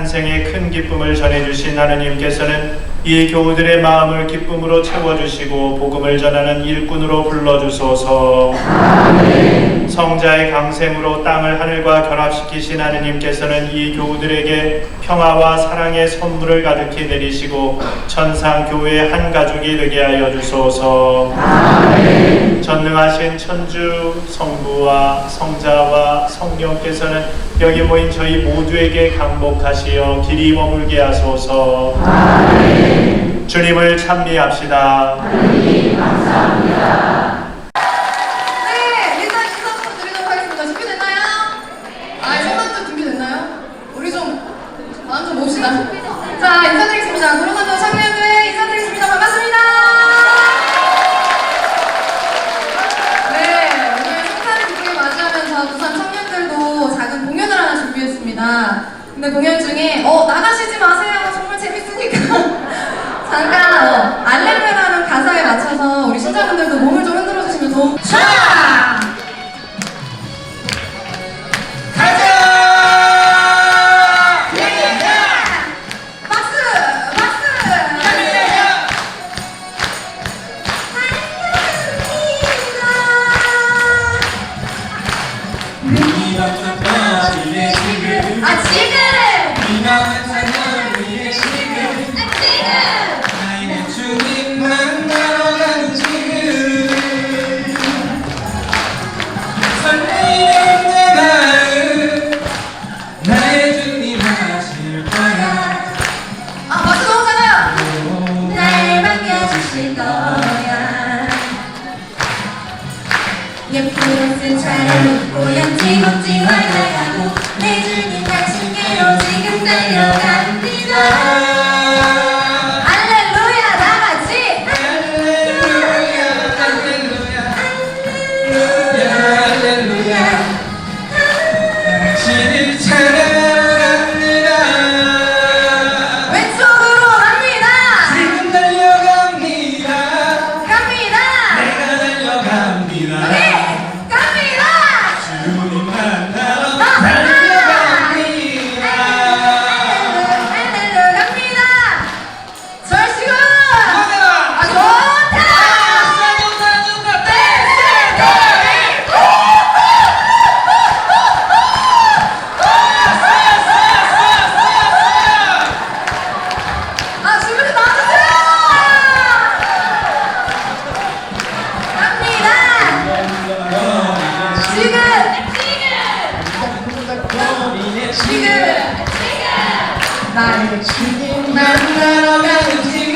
탄생의 큰 기쁨을 전해주신 하느님께서는 이 교우들의 마음을 기쁨으로 채워주시고 복음을 전하는 일꾼으로 불러주소서. 성자의 강샘으로 땅을 하늘과 결합시키신 하느님께서는 이 교우들에게 평화와 사랑의 선물을 가득히 내리시고 천상 교회의 한 가족이 되게 하여 주소서. 전능하신 천주 성부와 성자와 성령께서는 여기 모인 저희 모두에게 강복하시어 길이 머물게 하소서. 주님을 찬미합시다. 네, 일단 인사 좀 드리도록 하겠습니다. 준비됐나요? 아, 생방송 준비됐나요? 우리 좀 마음 좀 봅시다. 자, 인사드리겠습니다. 구름반도 청년들 인사드리겠습니다. 반갑습니다. 네, 오늘 성탄을 기쁘게 맞이하면서 부산 청년들도 작은 공연을 하나 준비했습니다. 근데 공연 중에 어 나가시지 마세요. 정말 재밌으니까 잠깐 어, 알렐루야라는 가사에 맞춰서 우리 신자분들도 몸을 좀 도움. 자! 이 지금 아 지금! 차려입고 양치 걷지 말라가고. 내 주님 당신께로 지금 달려갑 지금. 지금. 나의 주님 만나러 가는 지금